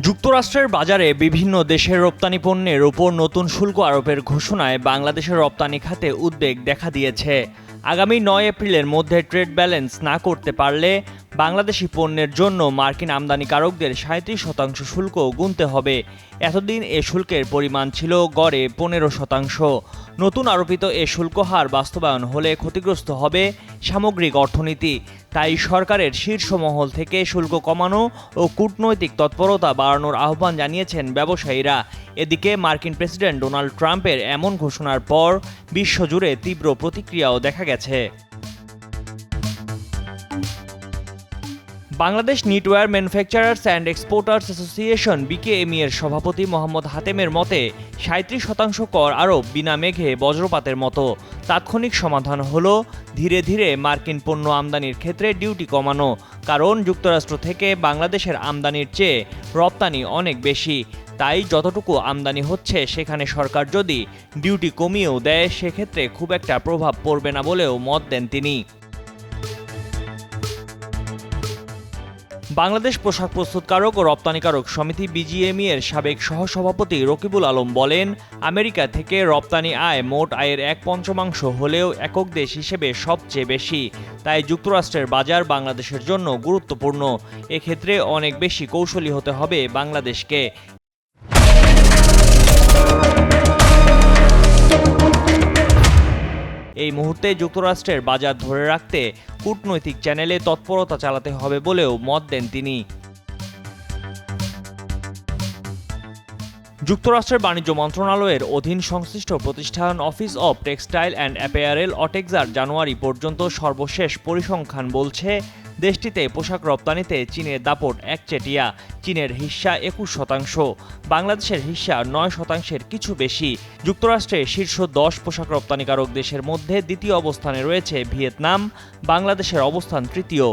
যুক্তরাষ্ট্রের বাজারে বিভিন্ন দেশের রপ্তানি পণ্যের ওপর নতুন শুল্ক আরোপের ঘোষণায় বাংলাদেশের রপ্তানি খাতে উদ্বেগ দেখা দিয়েছে। আগামী নয় এপ্রিলের মধ্যে ট্রেড ব্যালেন্স না করতে পারলে বাংলাদেশি পণ্যের জন্য মার্কিন আমদানিকারকদের সাঁত্রিশ শতাংশ শুল্ক গুনতে হবে। এতদিন এ শুল্কের পরিমাণ ছিল গড়ে পনেরো শতাংশ। নতুন আরোপিত এ শুল্ক হার বাস্তবায়ন হলে ক্ষতিগ্রস্ত হবে সামগ্রিক অর্থনীতি। তাই সরকারের শীর্ষ মহল থেকে শুল্ক কমানো ও কূটনৈতিক তৎপরতা বাড়ানোর আহ্বান জানিয়েছেন ব্যবসায়ীরা। এদিকে মার্কিন প্রেসিডেন্ট ডোনাল্ড ট্রাম্পের এমন ঘোষণার পর বিশ্বজুড়ে তীব্র প্রতিক্রিয়াও দেখা গেছে। Bangladesh knitwear manufacturers and exporters association BKME এর সভাপতি মোহাম্মদ হাতেমের মতে, সাঁত্রিশ শতাংশ কর আরোপ বিনা মেঘে বজ্রপাতের মতো। তাৎক্ষণিক সমাধান হলো, ধীরে ধীরে মার্কিন পণ্য আমদানির ক্ষেত্রে ডিউটি কমানো, কারণ যুক্তরাষ্ট্র থেকে বাংলাদেশের আমদানির চেয়ে রপ্তানি অনেক বেশি। তাই যতটুকু আমদানি হচ্ছে সেখানে সরকার যদি ডিউটি কমিয়েও দেয়, সেক্ষেত্রে খুব একটা প্রভাব পড়বে না বলেও মত দেন তিনি। বাংলাদেশ পোশাক প্রস্তুতকারক ও রপ্তানিকারক সমিতি বিজিএমই এর সাবেক সহসভাপতি রকিবুল আলম বলেন, আমেরিকা থেকে রপ্তানি আয় মোট আয়ের এক পঞ্চমাংশ হলেও একক দেশ হিসেবে সবচেয়ে বেশি। তাই যুক্তরাষ্ট্রের বাজার বাংলাদেশের জন্য গুরুত্বপূর্ণ। এক্ষেত্রে অনেক বেশি কৌশলী হতে হবে বাংলাদেশকে। এই মুহূর্তে যুক্তরাষ্ট্রের বাজার ধরে রাখতে কূটনৈতিক চ্যানেলে তৎপরতা চালাতে হবে বলেও মত দেন তিনি। যুক্তরাষ্ট্রের বাণিজ্য মন্ত্রণালয়ের অধীন সংশ্লিষ্ট প্রতিষ্ঠান office of textile and apparel অটেক্সার জানুয়ারি পর্যন্ত সর্বশেষ পরিসংখ্যান বলছে, দেশটিতে পোশাক রপ্তানিতে চীনের দাপট একচেটিয়া, চীনের হিস্সা একুশ শতাংশ, বাংলাদেশের হিস্সা নয় শতাংশের কিছু বেশি। যুক্তরাষ্ট্রে শীর্ষ দশ পোশাক রপ্তানিকারক দেশের মধ্যে দ্বিতীয় অবস্থানে রয়েছে ভিয়েতনাম, বাংলাদেশের অবস্থান তৃতীয়।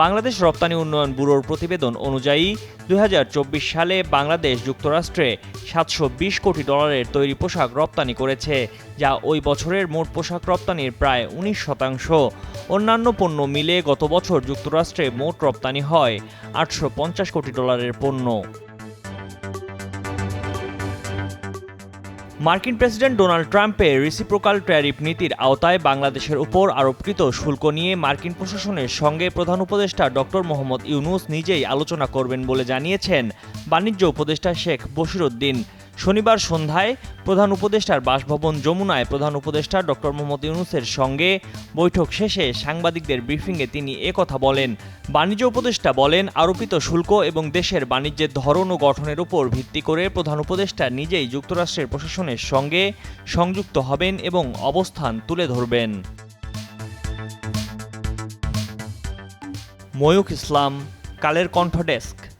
বাংলাদেশ রপ্তানি উন্নয়ন ব্যুরোর প্রতিবেদন অনুযায়ী দু হাজার চব্বিশ সালে বাংলাদেশ যুক্তরাষ্ট্রে সাতশো বিশ কোটি ডলারের তৈরি পোশাক রপ্তানি করেছে, যা ওই বছরের মোট পোশাক রপ্তানির প্রায় উনিশ শতাংশ। অন্যান্য পণ্য মিলে গত বছর যুক্তরাষ্ট্রে মোট রপ্তানি হয় আটশো পঞ্চাশ কোটি ডলারের পণ্য। মার্কিন প্রেসিডেন্ট ডোনাল্ড ট্রাম্পের রিসিপ্রোকাল ট্যারিফ নীতির আওতায় বাংলাদেশের উপর আরোপকৃত শুল্ক নিয়ে মার্কিন প্রশাসনের সঙ্গে প্রধান উপদেষ্টা ডক্টর মোহাম্মদ ইউনুস নিজেই আলোচনা করবেন বলে জানিয়েছেন বাণিজ্য উপদেষ্টা শেখ বশিরউদ্দিন শনিবার সন্ধ্যায় প্রধান উপদেষ্টার বাসভবন যমুনায় প্রধান উপদেষ্টা ডক্টর মোহাম্মদ ইউনুসের সঙ্গে বৈঠক শেষে সাংবাদিকদের ব্রিফিংয়ে তিনি একথা বলেন। বাণিজ্য উপদেষ্টা বলেন, আরোপিত শুল্ক এবং দেশের বাণিজ্যের ধরন ও গঠনের উপর ভিত্তি করে প্রধান উপদেষ্টা নিজেই যুক্তরাষ্ট্রের প্রশাসনের সঙ্গে সংযুক্ত হবেন এবং অবস্থান তুলে ধরবেন। ময়ূক ইসলাম, কালের কণ্ঠ ডেস্ক।